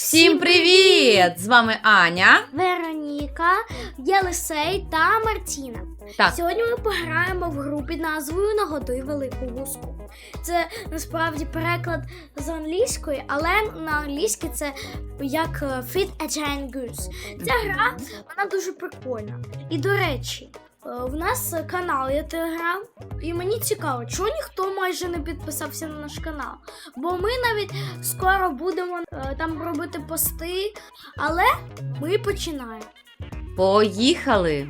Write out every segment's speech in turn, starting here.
Всім привіт! З вами Аня. Вероніка, Єлисей та Мартіна. Так. Сьогодні ми пограємо в гру під назвою Нагодуй велику гуску. Це насправді переклад з англійської, але на англійській це як е, Feed a Giant Goose. Ця гра вона дуже прикольна. І до речі, в нас канал є телеграм, і мені цікаво, чого ніхто майже не підписався на наш канал. Бо ми навіть скоро будемо е, там робити пости, але ми починаємо. Поїхали!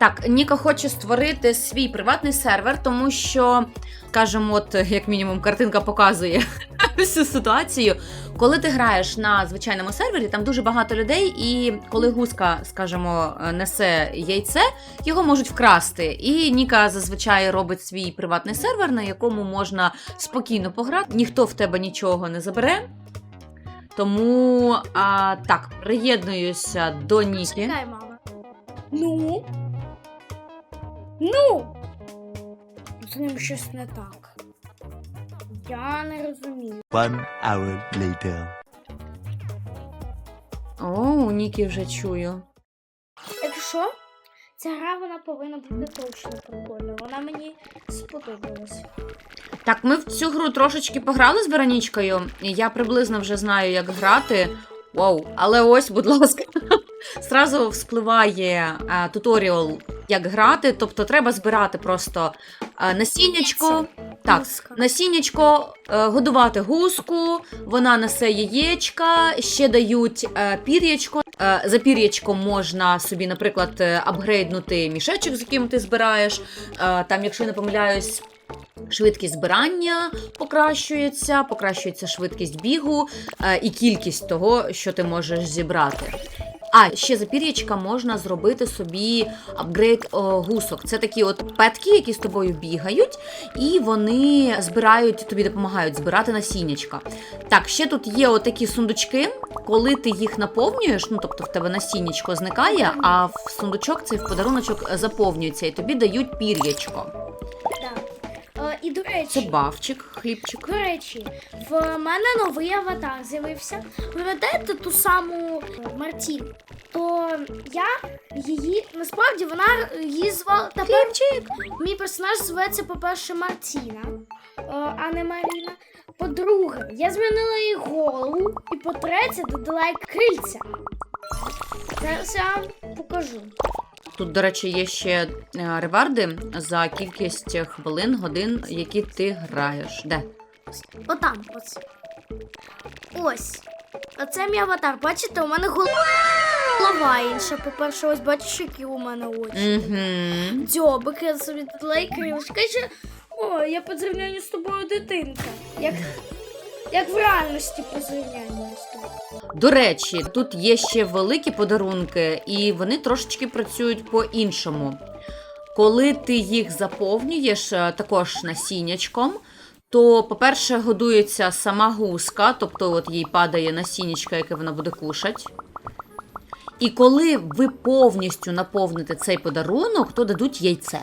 Так, Ніка хоче створити свій приватний сервер, тому що, скажімо, от як мінімум, картинка показує всю ситуацію. Коли ти граєш на звичайному сервері, там дуже багато людей, і коли гуска, скажімо, несе яйце, його можуть вкрасти. І Ніка зазвичай робить свій приватний сервер, на якому можна спокійно пограти, ніхто в тебе нічого не забере. Тому а, так, приєднуюся до Ніки. Чекай, мама. Ну. Ну. З ним щось не так. Я не розумію. One hour later. О, у Ніки вже чую. Якщо ця гра вона повинна бути точно прикольна. Вона мені сподобалась. Так, ми в цю гру трошечки пограли з Веронічкою. Я приблизно вже знаю, як грати. Вау, але ось, будь ласка, зразу вспливає а, туторіал, як грати. Тобто треба збирати просто а, насіннячко. Так, насіннячко, е, годувати гуску, вона несе яєчка, ще дають е, пір'ячко. Е, за пір'ячком можна собі, наприклад, е, апгрейднути мішечок, з яким ти збираєш. Е, там, якщо я не помиляюсь, швидкість збирання покращується, покращується швидкість бігу е, і кількість того, що ти можеш зібрати. А ще за пір'ячка можна зробити собі апгрейд гусок. Це такі от петки, які з тобою бігають, і вони збирають, тобі допомагають збирати насіннячка. Так, ще тут є отакі сундучки. Коли ти їх наповнюєш, ну тобто в тебе насіннячко зникає, а в сундучок цей в подаруночок заповнюється, і тобі дають пір'ячко. До Це бавчик, хлібчик. до речі, в мене новий аватар з'явився. Пам'ятаєте ту саму Мартін? То я її насправді вона її звала тепер. Мій персонаж зветься, по-перше, Мартіна, е, а не Маріна. По-друге, я змінила їй голову. І по-третє, додала їй крильця. Зараз я вам покажу. Тут, до речі, є ще е, реварди за кількість хвилин, годин, які ти граєш. Де? Отам, ось. Ось. Оце мій аватар. Бачите, у мене гол- голова інша. По-перше, ось бачиш, які у мене очі. Угу. Дзьобик, я собі і крилишка. Ще, о, я по зрівнянню з тобою дитинка. Як, як в реальності по зрівнянню. До речі, тут є ще великі подарунки, і вони трошечки працюють по-іншому. Коли ти їх заповнюєш е, також насіннячком, то, по-перше, годується сама гуска, тобто от їй падає насіннячка, яке вона буде кушати. І коли ви повністю наповните цей подарунок, то дадуть яйце.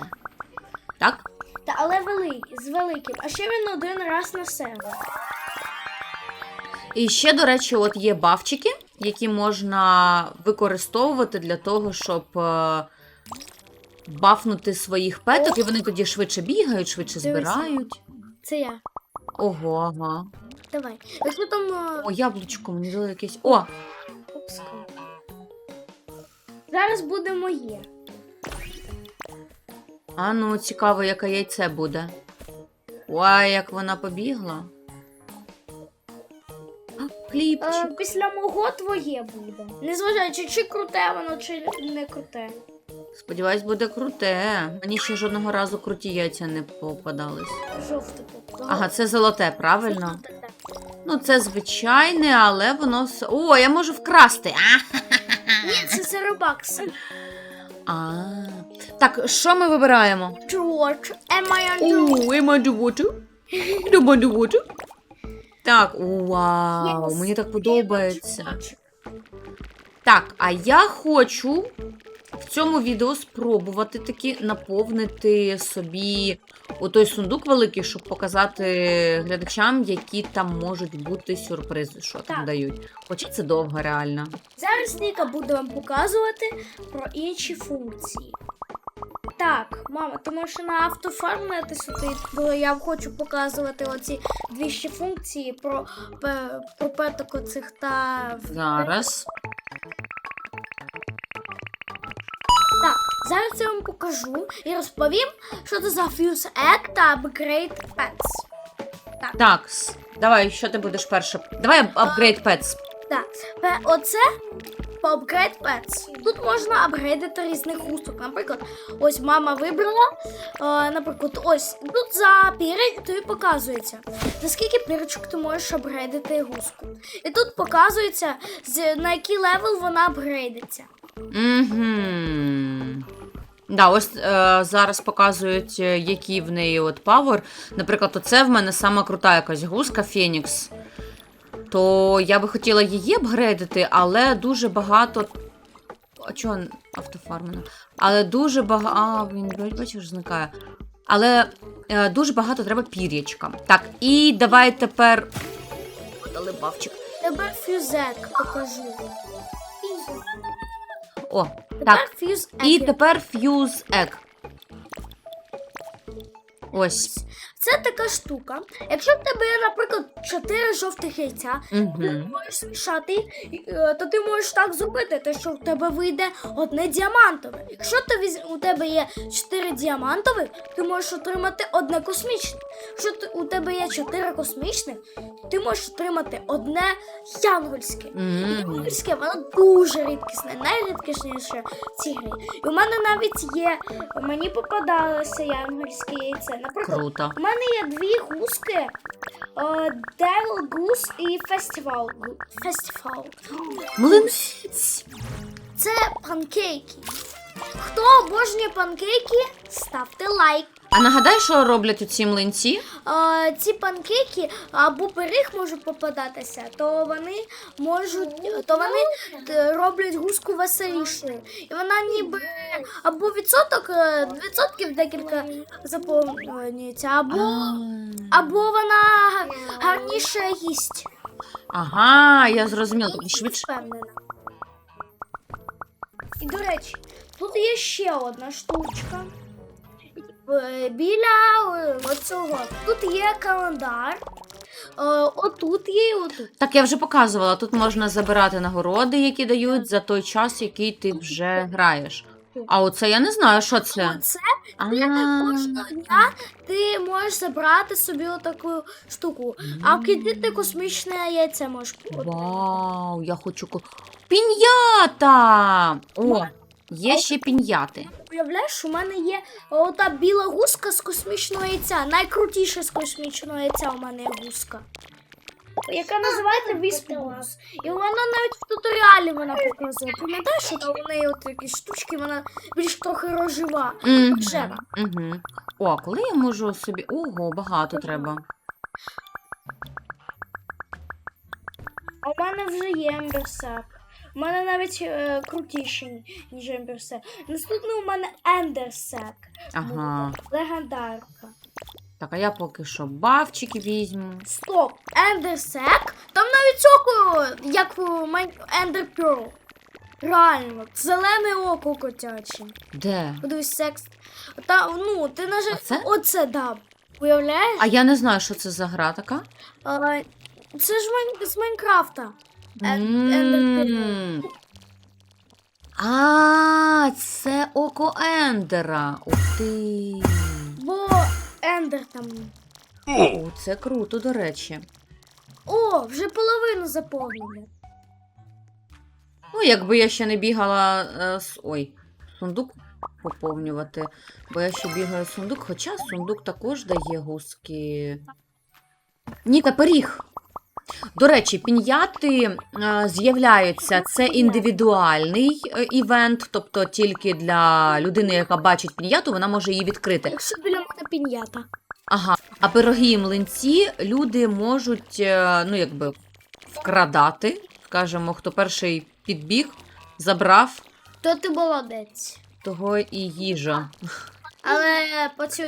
Так? Та але великий, з великим. А ще він один раз на себе. І ще, до речі, от є бафчики, які можна використовувати для того, щоб е, бафнути своїх петок, і вони тоді швидше бігають, швидше збирають. Це я. Ого, ага. Давай. Якщо там. е, О, яблучко, мені дали якесь. О! Зараз буде моє. А ну, цікаво, яке яйце буде. Ой, як вона побігла. Е, хлібчик. після мого твоє буде. Незважаючи, чи круте воно, чи не круте. Сподіваюсь, буде круте. Мені ще жодного разу круті яйця не попадались. Жовте тобто. Ага, це золоте, правильно? Жовте. Ну, це звичайне, але воно. с- О, я можу вкрасти. А! Ні, це Зеробакс. а. Так, що ми вибираємо? Джордж, am I О, under? am I the water? Am I the water? Так, вау, мені так подобається. Так, а я хочу в цьому відео спробувати таки наповнити собі отой сундук великий, щоб показати глядачам, які там можуть бути сюрпризи, що там Так. дають. Хоча це довго реально. Зараз Ніка буде вам показувати про інші функції. Так, мама, ти можеш на автофармити сюди, бо я хочу показувати оці дві ще функції про, пе- про петок оцих та. Зараз. Так, зараз я вам покажу і розповім, що це за Fuse Egg та Upgrade Pets. Так, с- давай, що ти будеш перше? Давай апгрейд Pets. Так, оце по Upgrade Pets. Тут можна апгрейдити різних гусок. Наприклад, ось мама вибрала, е, наприклад, ось тут за пір'я тобі показується, наскільки пірочок ти можеш апгрейдити гуску. І тут показується, на який левел вона апгрейдиться. Угу. Да, ось е, зараз показують, е, які в неї от павер. Наприклад, оце в мене сама крута якась гуска Фенікс. То я би хотіла її апгрейдити, але дуже багато. А чого автофармена? Але дуже багато. А, він бачиш, зникає. Але е, дуже багато треба пір'ячка. Так, і давай тепер. Подали бавчик. Тепер фюзек покажу. О, Тепер так. фюз І тепер Fuse Egg. Ось. Це така штука. Якщо в тебе є, наприклад, 4 жовтих яйця, Угу. ти можеш смішати, е, то ти можеш так зробити, те, що в тебе вийде одне діамантове. Якщо ти у тебе є 4 діамантових, ти можеш отримати одне космічне. Якщо ти- у тебе є 4 космічних, ти можеш отримати одне янгольське. Янгольське воно дуже рідкісне, найрідкісніше в цій грі. І у мене навіть є, мені попадалося янгольське яйце. Наприклад, Круто. Мене є дві гуски. е, Devil Goose і Festival. Festival. Млинець. Це панкейки. Хто обожнює панкейки, ставте лайк. А нагадай, що роблять оці млинці? Е, ці панкейки або пиріг можуть попадатися, то вони можуть, то вони роблять гуску веселішою. І вона ніби або відсоток, е, відсотків декілька заповнюється, або, або вона га- гарніше їсть. Ага, я зрозуміла. Швидше. впевнена. І до речі, тут є ще одна штучка. Е, Біля е, оцього. Тут є календар. Е, Отут є і отут. Так, я вже показувала. Тут можна забирати нагороди, які дають за той час, який ти вже граєш. А оце я не знаю, що це. Оце А, кожного дня ти можеш забрати собі отаку штуку. А в кінці ти космічне яйце можеш. Вау, я хочу. Пінята! О, є ще пін'яти. Уявляєш, у мене є ота біла гуска з космічного яйця. Найкрутіша з космічного яйця у мене є гуска. Яка називається Віспус. І вона навіть в туторіалі вона показує. Пам'ятаєш, що там у неї от такі штучки, вона більш трохи. Мгм, Рожева. мгм. О, а коли я можу собі. Ого, багато треба. А у мене вже є емберсак. У мене навіть е, крутіший, ніж емберсак. Наступний у мене ендерсак. Ага. Легендарка. Так, а я поки що бавчики візьму. Стоп, ендерсек? Там навіть око, як у Ендер Pearl. Реально, зелене око котяче. Де? Подивись, секс. Та, ну, ти наже... Оце? Оце, да. Уявляєш? А я не знаю, що це за гра така. А, це ж Майн... з Майнкрафта. Е- М. Ендер А, це око Ендера. Ух ти. Бо Ендер там. О, це круто, до речі. О, вже половину заповнили. Ну, якби я ще не бігала е, з. Ой, сундук поповнювати. Бо я ще бігаю сундук, хоча сундук також дає гуски. Ніка, пиріг. До речі, пін'яти е, з'являються. Це індивідуальний е, івент, тобто тільки для людини, яка бачить пін'яту, вона може її відкрити. Якщо біля мене піньята. Ага. А пироги і млинці люди можуть, е, ну, якби, вкрадати. Скажемо, хто перший підбіг, забрав, То ти молодець. Того і їжа. Але потім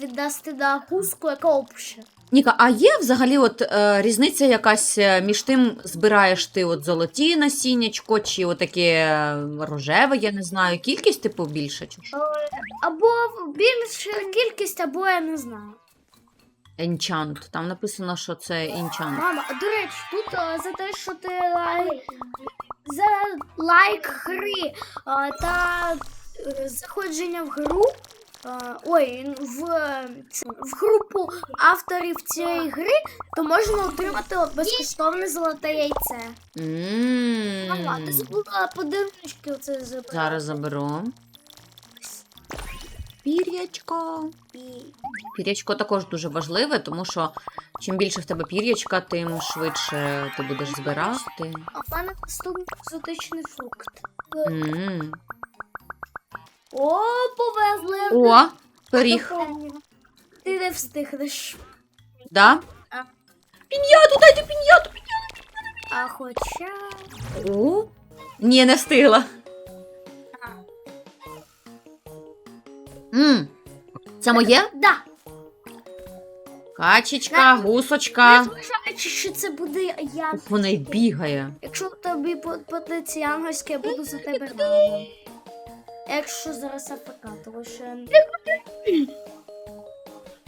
віддасти на гуску, яка опущена. Ніка, а є взагалі от е, різниця якась е, між тим, збираєш ти от золоті насіннячко, чи отаке е, рожеве, я не знаю. Кількість типу більше чи що? Або більша кількість, або я не знаю. Енчант. Там написано, що це енчант. Мама, до речі, тут а, за те, що ти лайк за лайк гри а, та е, заходження в гру. А, ой, в, е, в групу авторів цієї гри, то можна отримати безкоштовне золоте яйце. Мама, ти забула подарунки оце забрати. Зараз заберу. Пір'ячко. Пір'ячко також дуже важливе, тому що чим більше в тебе пір'ячка, тим швидше ти будеш збирати. А в мене наступний екзотичний фрукт. М. О, повезли. О, пиріг. Ти не встигнеш. Да? А. Піньяту, дайте піньяту. А хоча. О. Ні, не встигла. М. Це моє? Да. Качечка, гусочка. Незважаючи, що це буде я. Вона й бігає. Якщо тобі потиться ангельське, я буду за тебе рада. Якщо зараз АФК, тому що.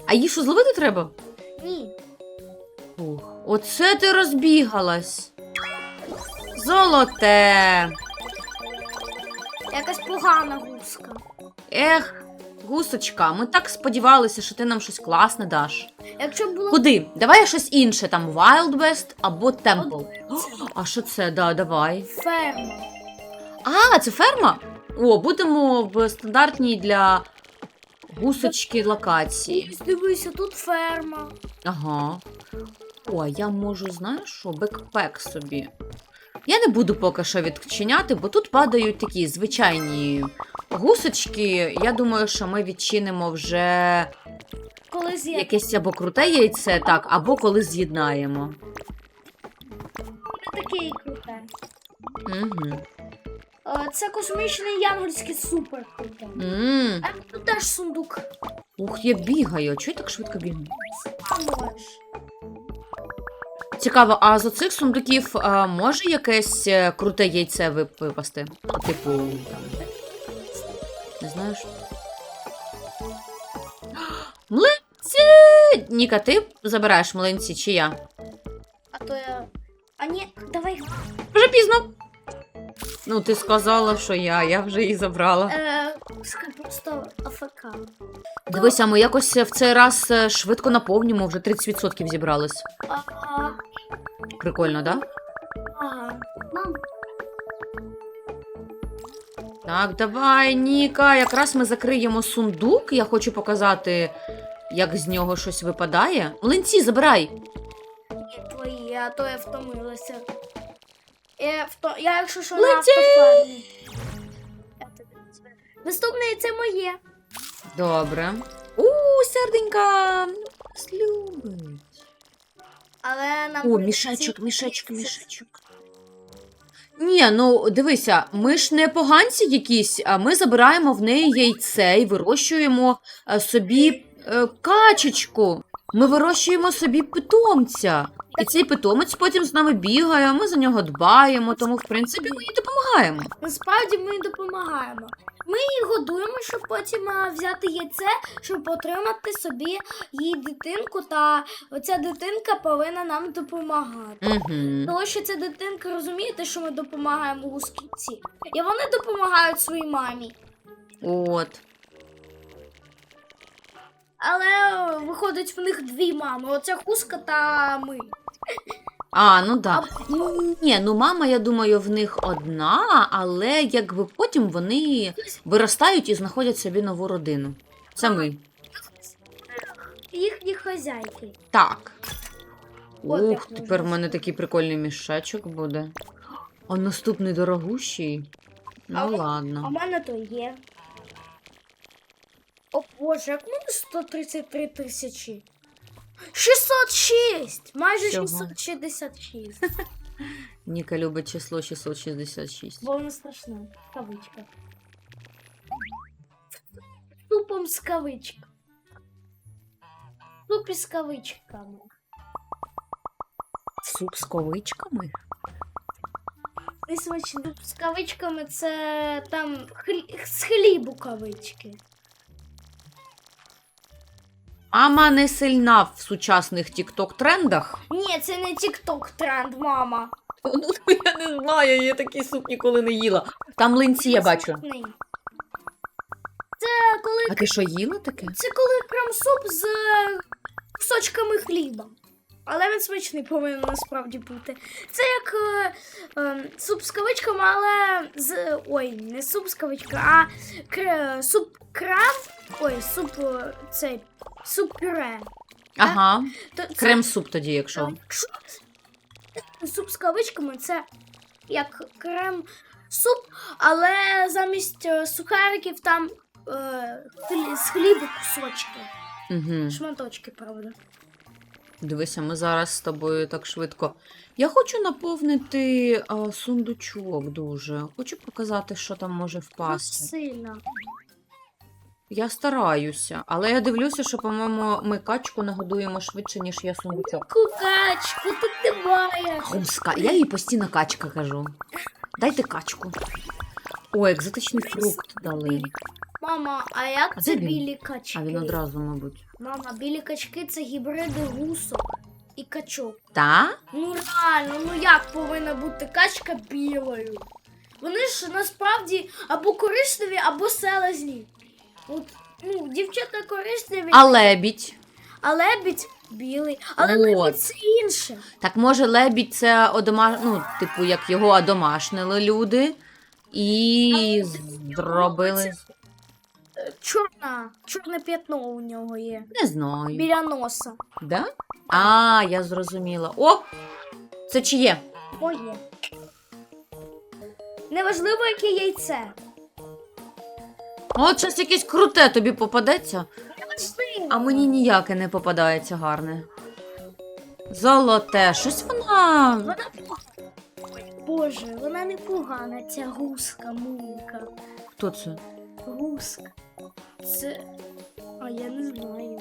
А її що зловити треба? Ні. Ух, оце ти розбігалась. Золоте. Якась погана гуска. Ех, гусочка, ми так сподівалися, що ти нам щось класне даш. Якщо б було Куди? Давай щось інше, там Wild West або Temple. О, А що це? Да, давай. ферма. А, це ферма? О, будемо в стандартній для гусочки локації. Дивися, тут ферма. Ага. О, я можу, знаєш що, бекпек собі. Я не буду поки що відчиняти, бо тут падають такі звичайні гусочки. Я думаю, що ми відчинимо вже Коли якесь або круте яйце, так, або коли з'єднаємо. Не такий круте. Угу. Е, Це космічний янгольський супер м А тут теж сундук. Ух, я бігаю. Чого я так швидко бігаю? Цікаво, а з оцих сундуків а, може якесь е, круте яйце випасти? Типу, там. Не знаєш? Млинці! Ніка, ти забираєш млинці чи я? А то я. А ні, давай. Вже пізно. Ну, ти сказала, що я, я вже її забрала. Е, просто АФК. Дивися, ми якось в цей раз е, швидко наповнюємо, вже 30% зібралось. Ага. Прикольно, да? Ага. Мам, Так, давай, Ніка. Якраз ми закриємо сундук. Я хочу показати, як з нього щось випадає. Млинці, забирай. є твої, а то я втомилася. Я, вто... я якщо що на Лети! автофармі. Я тобі не знаю. Наступне це моє. Добре. У, серденька. Нас любить. Але нам. О, мішечок, мішечок, мішечок. Ні, ну дивися, ми ж не поганці якісь, а ми забираємо в неї яйце і вирощуємо е, собі е, качечку. Ми вирощуємо собі питомця. І цей питомець потім з нами бігає, ми за нього дбаємо, тому, в принципі, ми їй допомагаємо. Насправді ми їй допомагаємо. Ми її годуємо, щоб потім а, взяти яйце, щоб отримати собі її дитинку, та оця дитинка повинна нам допомагати. Угу. Тому що ця дитинка розуміє те, що ми допомагаємо гусківці. І вони допомагають своїй мамі. От. Але виходить в них дві мами: оця хуска та ми. А, ну да. Ну, Ні, ну мама, я думаю, в них одна, але якби потім вони виростають і знаходять собі нову родину. Це ми. Їхні хазяйки. Так. От Ух, тепер в мене такий прикольний мішечок буде. А наступний дорогущий. Ну А ви- А ладно. в мене то є. О боже, як мене 133 тисячі. 606! Майже Всього. 666. Ніка любить число 666. Бо воно страшне. Кавичка. Супом з кавичками. Суп із кавичками. Суп з ковичками? Не смачно. Суп з кавичками це там хлі... з хлібу кавички. Мама не сильна в сучасних тікток-трендах. Ні, це не тік-ток тренд, мама. Ну, я не знаю, я такий суп ніколи не їла. Там линці я бачу. Це коли А ти що їла таке? Це коли прям суп з е, кусочками хліба. Але він смачний повинен насправді бути. Це як е, е, суп з кавичками, але з. Ой, не суп з кавичками, а кр, суп крав. Ой, суп е, цей. Суп пюре. Ага. То це- Крем-суп тоді, якщо. Якщо суп з кавичками це як крем суп, але замість е, сухариків там е, хлі- з хлібу кусочки. Угу. Шматочки, правда. Дивися, ми зараз з тобою так швидко. Я хочу наповнити а, сундучок дуже. Хочу показати, що там може впасти. сильно. Я стараюся, але я дивлюся, що, по-моєму, ми качку нагодуємо швидше, ніж я сундучок. Кукачку, тут ти маєш. Хумська. Я їй постійно качка кажу. Дайте качку. О, екзотичний фрукт дали. Мама, а як А це де він? білі качки? А він одразу, мабуть. Мама, білі качки це гібриди гусок і качок. Та? Ну реально, ну як повинна бути качка білою? Вони ж насправді або коричневі, або селезні. От, ну, дівчата коричневі, А лебідь? а лебідь білий. Але От. лебідь це інше. Так може лебідь це одома... ну, типу, як його одомашнили люди і зробили. Е, Чорна, чорне п'ятно у нього є. Не знаю. Біля носа. Да? А, я зрозуміла. О! Це чиє? Моє. Неважливо, яке яйце. От щось якесь круте тобі попадеться, а мені ніяке не попадається гарне. Золоте, щось вона. Вона. Боже, вона не погана, ця гуска, мулька. Хто це? Гуска. Це. А я не знаю.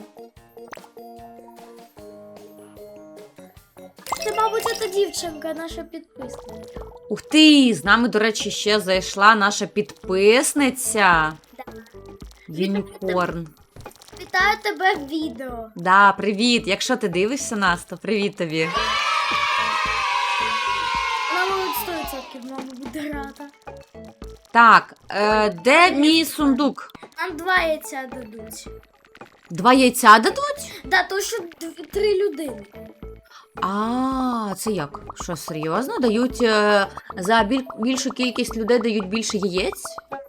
Це, мабуть, та дівчинка, наша підписниця. Ух ти! З нами, до речі, ще зайшла наша підписниця. Юнікорн. Вітаю тебе в відео. Да, привіт! Якщо ти дивишся нас, то привіт тобі. Вона, мабуть, 100% мама буде рада. Так, е, де мій сундук? Нам два яйця дадуть. Два яйця дадуть? Да, то що три людини. А, це як? Що серйозно? Дають е, за біль, більшу кількість людей дають більше яєць?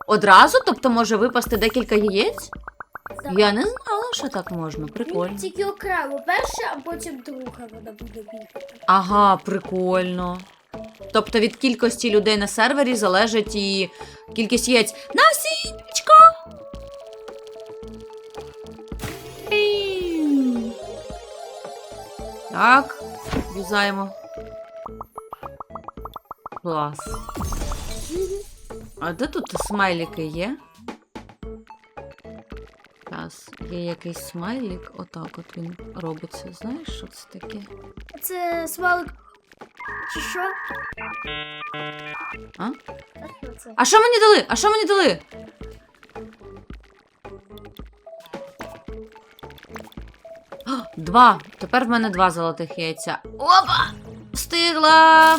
Одразу? Тобто може випасти декілька яєць? Так. Я не знала, що так можна. Прикольно. Тільки окремо перша, а потім друга вона буде бігати. Ага, прикольно. Тобто від кількості людей на сервері залежить і кількість яєць. Насінечко! Так, юзаємо. Клас. А де тут смайлики є? Зараз, є якийсь смайлик, отак от він робиться. Знаєш, що це таке? Це смалик. Чи що? А? А що? А що мені дали? А що мені дали? О, Два. Тепер в мене два золотих яйця. Опа! Встигла!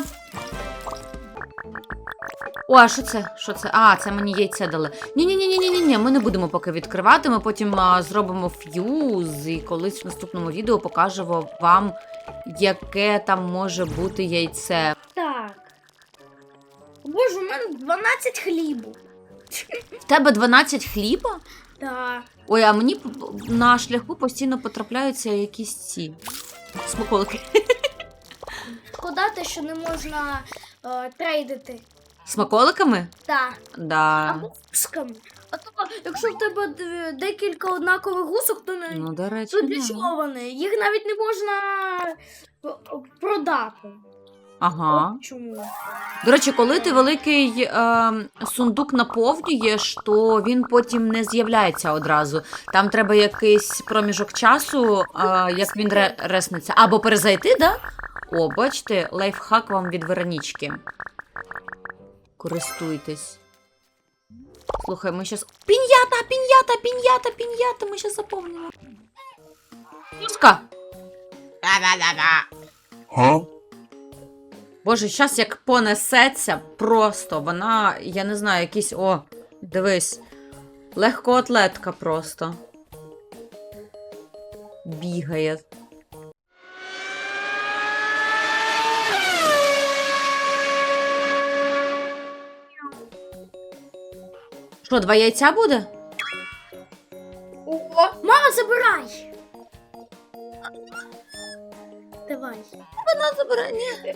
О, а що це? Що це? А, це мені яйце дали. Ні-ні-ні-ні-ні, ми не будемо поки відкривати. Ми потім а, зробимо ф'юз і колись в наступному відео покажемо вам, яке там може бути яйце. Так. Боже, у мене 12 хлібу. В тебе 12 хліба? Так. Ой, а мені на шляху постійно потрапляються якісь ці смаколики. Шкода те, що не можна е, трейдити. Смаколиками? Так. Да. Або гусками. А то, якщо в тебе д- декілька однакових гусок, то не Ну, до речі, то для да. чого вони? Їх навіть не можна е, продати. Ага. От Чому? До речі, коли ти великий е, сундук наповнюєш, то він потім не з'являється одразу. Там треба якийсь проміжок часу, е, як він ре- реснеться. Або перезайти, да? О, бачите, лайфхак вам від Веронічки. Користуйтесь. Слухай, ми щас. Пін'ята, пін'ята, пін'ята, пін'ята, ми щас заповнимо. Пуска! Huh? Боже, щас як понесеться просто. Вона, я не знаю, якийсь. О, дивись. Легкоатлетка просто. Бігає. Що, два яйця буде? О, мама, забирай! Давай. Вона забере. Ні.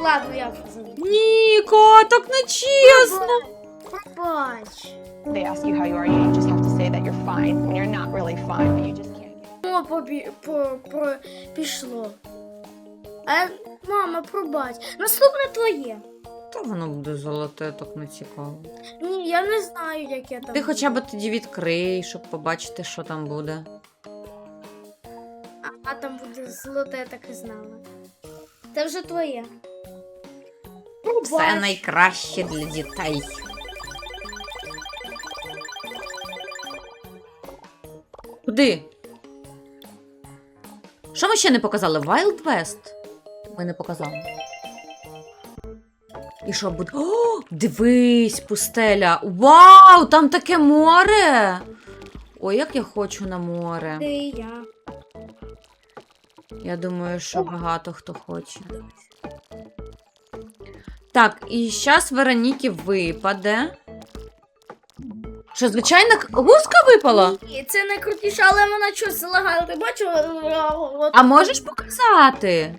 Ладно, я вже заберу. Ніко, так не чесно. Пробач. they ask you how you are, you just have to say that you're fine when you're not really fine, but you just can't get О, побі... по... По... пішло. А, мама, пробач. Наступне твоє. Та воно буде золоте, так не цікаво. Ні, я не знаю, яке там. Ти хоча б тоді відкрий, щоб побачити, що там буде. А, а там буде золоте, я так і знала. Це вже твоє. Це найкраще для дітей. Куди? Що ми ще не показали? Wild West? Ми не показали. І що буде? О, дивись, пустеля. Вау! Там таке море! Ой, як я хочу на море. Ти і я. Я думаю, що багато хто хоче. Так, і зараз Вероніки випаде. Що, звичайно, к- гуска випала? Ні, це найкрутіше, але вона щось залагала. Ти бачила? А можеш показати?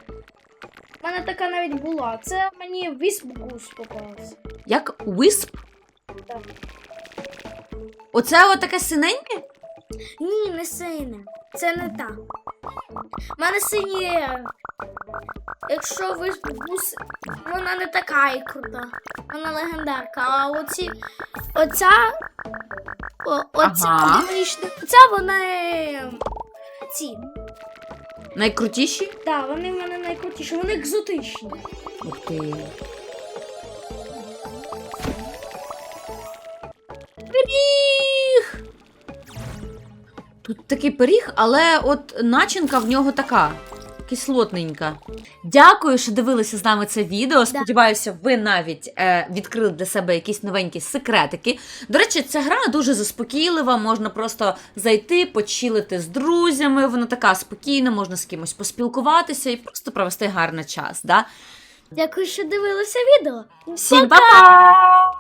У мене така навіть була. Це мені віспгус попався. Як Wisp? Так. Оце отаке синеньке? Ні, не синя. Це не та. У мене сині. Якщо віспгус, вона не така і крута. Вона легендарка. А оці. Оця. О, оця Ага. Оця вона. е, Ці. Найкрутіші? Так, вони в мене найкрутіші, вони екзотичні. Ух ти. Пиріг! Тут такий пиріг, але от начинка в нього така. Кислотненька. Дякую, що дивилися з нами це відео. Сподіваюся, ви навіть е, відкрили для себе якісь новенькі секретики. До речі, ця гра дуже заспокійлива. Можна просто зайти, почилити з друзями. Вона така спокійна, можна з кимось поспілкуватися і просто провести гарний час. Да? Дякую, що дивилися відео. Всім па-па!